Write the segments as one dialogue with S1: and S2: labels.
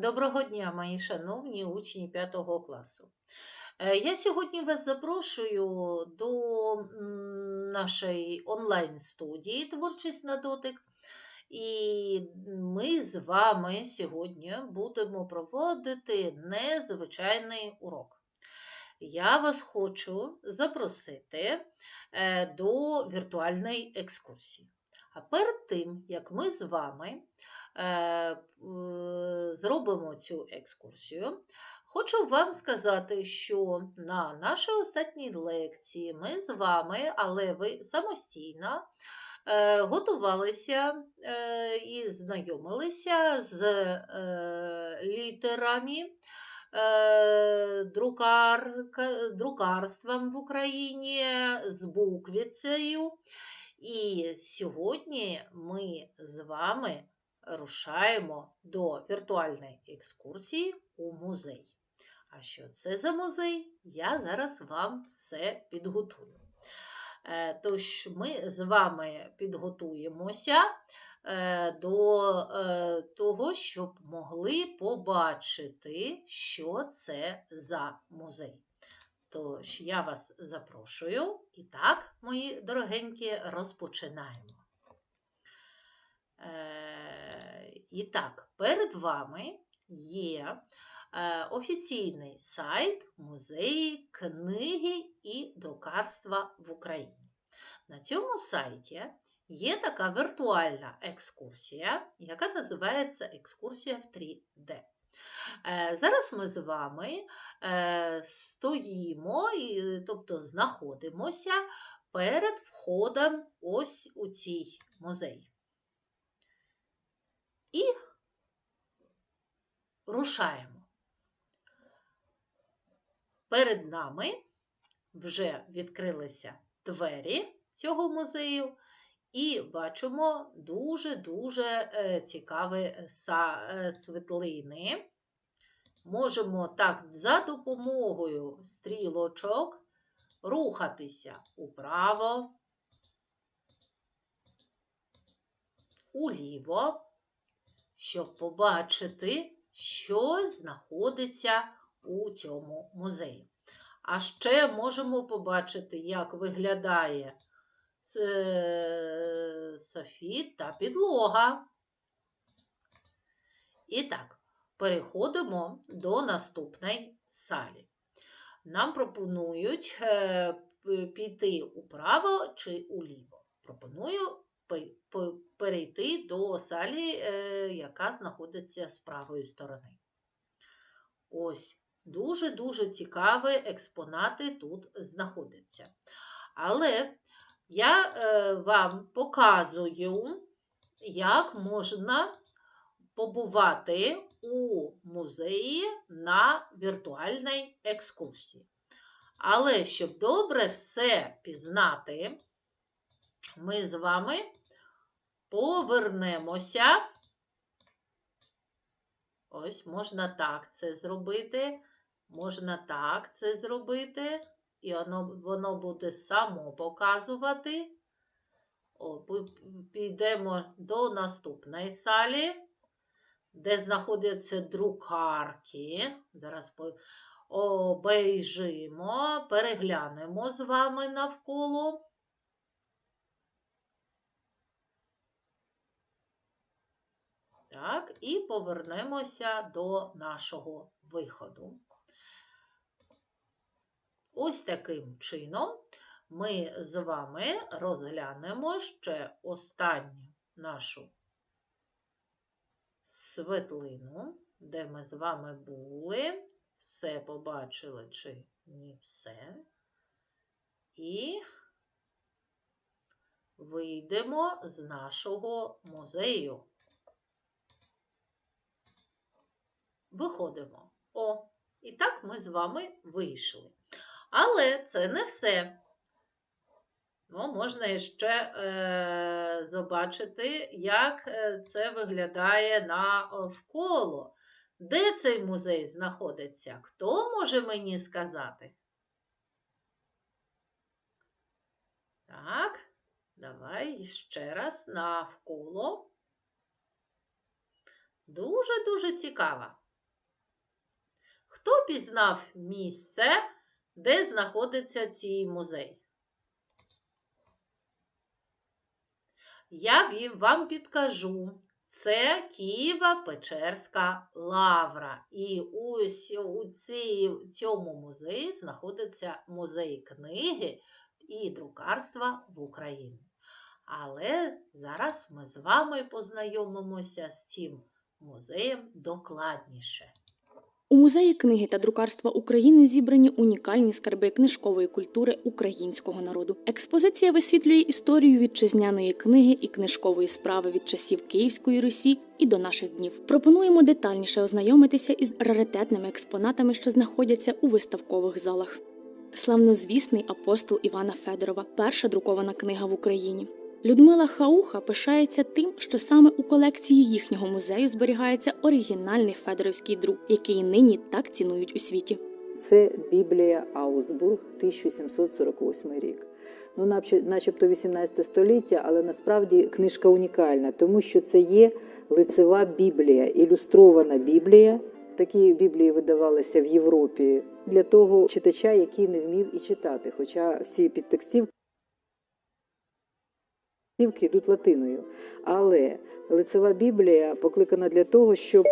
S1: Доброго дня, мої шановні учні 5 класу. Е, Я сьогодні вас запрошую до нашої онлайн-студії Творчість на дотик. І ми з вами сьогодні будемо проводити незвичайний урок. Я вас хочу запросити е, до віртуальної екскурсії. А перед тим, як ми з вами зробимо цю екскурсію, хочу вам сказати, що на нашій останній лекції ми з вами, але ви самостійно е, готувалися е, і знайомилися з е, літерами. е, Друкарка, друкарством в Україні з буквицею. І сьогодні ми з вами рушаємо до віртуальної екскурсії у музей. А що це за музей? Я зараз вам все підготую. Е, Тож ми з вами підготуємося е, до е, того, щоб могли побачити, що це за музей. Тож я вас запрошую. І так, мої дорогенькі, розпочинаємо. І так, перед вами є е, офіційний сайт музеї книги і друкарства в Україні. На цьому сайті є така віртуальна екскурсія, яка називається екскурсія в 3D. Е, Зараз ми з вами е, стоїмо, тобто знаходимося перед входом ось у цей музей. І рушаємо. Перед нами вже відкрилися двері цього музею, і бачимо дуже-дуже е, цікаві е, світлини. Можемо так за допомогою стрілочок рухатися управо, уліво, щоб побачити, що знаходиться у цьому музеї. А ще можемо побачити, як виглядає е, софіт та підлога. І так, переходимо до наступної салі. Нам пропонують е, піти управо чи уліво. Пропоную перейти до салі, е, яка знаходиться з правої сторони. Ось дуже-дуже цікаві експонати тут знаходяться. Але я е, вам показую, як можна побувати у музеї на віртуальній екскурсії. Але щоб добре все пізнати, ми з вами повернемося. Ось можна так це зробити, можна так це зробити, і воно, воно буде само показувати. О, підемо до наступної салі, де знаходяться друкарки. Зараз обейжимо, переглянемо з вами навколо. Так, і повернемося до нашого виходу. Ось таким чином ми з вами розглянемо ще останню нашу світлину, де ми з вами були. Все побачили чи ні все. І вийдемо з нашого музею. Виходимо. О, і так ми з вами вийшли. Але це не все. Ну, можна ще е, побачити, як е, це виглядає навколо. Де цей музей знаходиться? Хто може мені сказати? Так, давай ще раз навколо. Дуже-дуже цікаво. Хто пізнав місце, де знаходиться цей музей? Я вам підкажу. Це Києво-Печерська лавра. І ось у цьому музеї знаходиться музей книги і друкарства в Україні. Але зараз ми з вами познайомимося з цим музеєм докладніше.
S2: У музеї книги та друкарства України зібрані унікальні скарби книжкової культури українського народу. Експозиція висвітлює історію вітчизняної книги і книжкової справи від часів Київської Русі і до наших днів. Пропонуємо детальніше ознайомитися із раритетними експонатами, що знаходяться у виставкових залах. Славнозвісний апостол Івана Федорова, перша друкована книга в Україні. Людмила Хауха пишається тим, що саме у колекції їхнього музею зберігається оригінальний федоровський друк, який нині так цінують у світі.
S3: Це Біблія Аусбург, 1748 рік. Ну, наче- начебто 18 століття, але насправді книжка унікальна, тому що це є лицева Біблія, ілюстрована Біблія. Такі біблії видавалися в Європі для того читача, який не вмів і читати. Хоча всі підтекстівки йдуть латиною. Але лицева Біблія покликана для того, щоб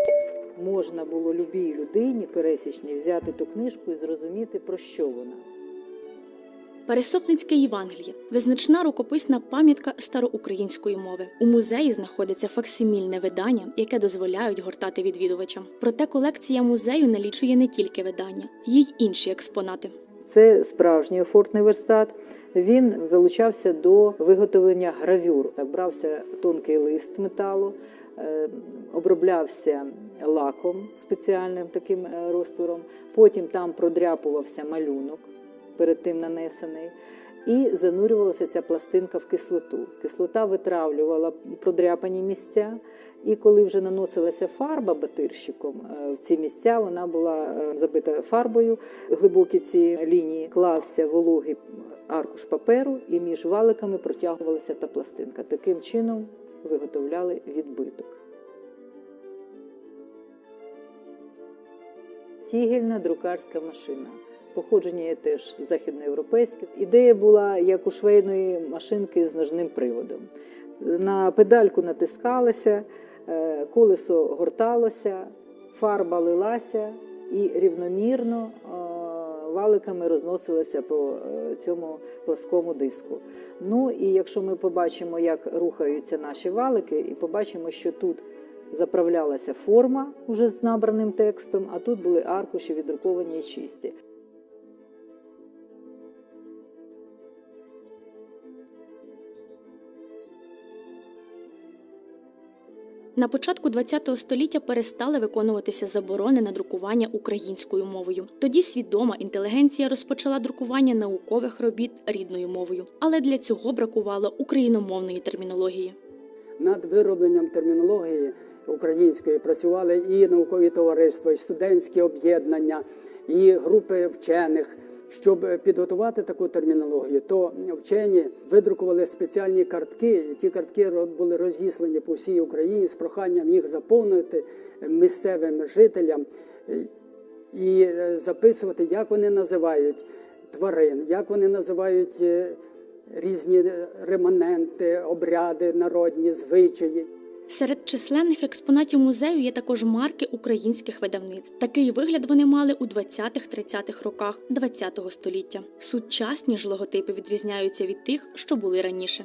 S3: можна було любій людині пересічній взяти ту книжку і зрозуміти, про що вона.
S2: Переступницьке Євангеліє визначна рукописна пам'ятка староукраїнської мови. У музеї знаходиться факсимільне видання, яке дозволяють гортати відвідувачам. Проте колекція музею налічує не тільки видання, є й інші експонати.
S3: Це справжній офортний верстат. Він залучався до виготовлення гравюр. Так брався тонкий лист металу, е, оброблявся лаком спеціальним таким е, розтвором. Потім там продряпувався малюнок, перед тим нанесений. І занурювалася ця пластинка в кислоту. Кислота витравлювала продряпані місця, і коли вже наносилася фарба батирщиком е, в ці місця, вона була е, забита фарбою. Глибокі ці лінії клався вологий аркуш паперу, і між валиками протягувалася та пластинка. Таким чином виготовляли відбиток. Тігельна друкарська машина. Походження є теж західноєвропейське. Ідея була як у швейної машинки з ножним приводом. На педальку натискалося, е, колесо горталося, фарба лилася і рівномірно е, валиками розносилася по е, цьому пласкому диску. Ну і якщо ми побачимо, як рухаються наші валики, і побачимо, що тут заправлялася форма уже з набраним текстом, а тут були аркуші віддруковані і чисті.
S2: На початку ХХ століття перестали виконуватися заборони на друкування українською мовою. Тоді свідома інтелігенція розпочала друкування наукових робіт рідною мовою, але для цього бракувало україномовної термінології.
S4: Над виробленням термінології української працювали і наукові товариства, і студентські об'єднання, і групи вчених. Щоб підготувати таку термінологію, то вчені видрукували спеціальні картки. Ті картки були розіслані по всій Україні з проханням їх заповнити місцевим жителям і е, записувати, як вони називають тварин, як вони називають е, різні е, реманенти, обряди, народні звичаї.
S2: Серед численних експонатів музею є також марки українських видавниць. Такий вигляд вони мали у 20-30-х роках ХХ століття. Сучасні ж логотипи відрізняються від тих, що були раніше.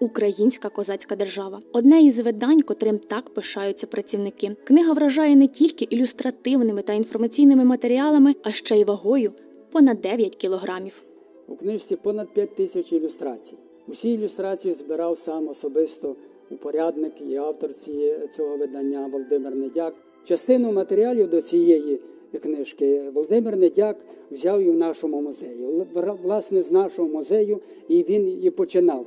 S2: Українська козацька держава одне із видань, котрим так пишаються працівники. Книга вражає не тільки ілюстративними та інформаційними матеріалами, а ще й вагою понад 9 кілограмів.
S4: У книжці понад 5 тисяч ілюстрацій. Усі ілюстрації збирав сам особисто упорядник і автор цього видання Володимир Недяк. Частину матеріалів до цієї книжки Володимир Недяк взяв і в нашому музеї. Власне, з нашого музею, і він і починав.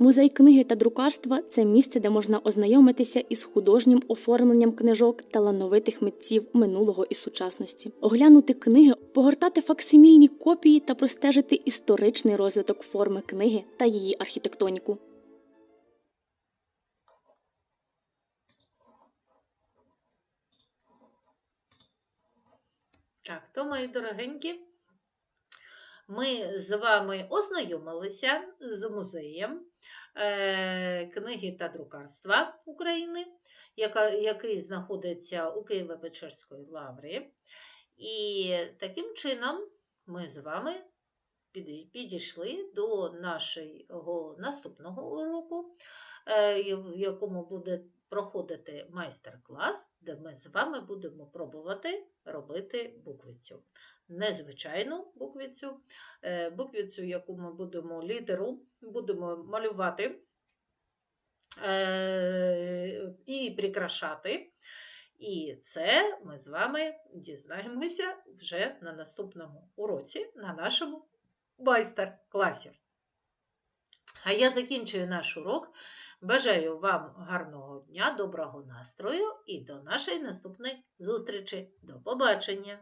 S2: Музей книги та друкарства це місце, де можна ознайомитися із художнім оформленням книжок талановитих митців минулого і сучасності, оглянути книги, погортати факсимільні копії та простежити історичний розвиток форми книги та її архітектоніку.
S1: Так, то мої дорогенькі ми з вами ознайомилися з музеєм е, книги та друкарства України, який знаходиться у Києво-Печерської лаврі. І таким чином ми з вами підійшли до нашого наступного уроку, е, в якому буде проходити майстер-клас, де ми з вами будемо пробувати робити буквицю. Незвичайну буквицю, е, буквицю, яку ми будемо літеру, будемо малювати е, і прикрашати. І це ми з вами дізнаємося вже на наступному уроці на нашому майстер-класі. А я закінчую наш урок. Бажаю вам гарного дня, доброго настрою і до нашої наступної зустрічі. До побачення!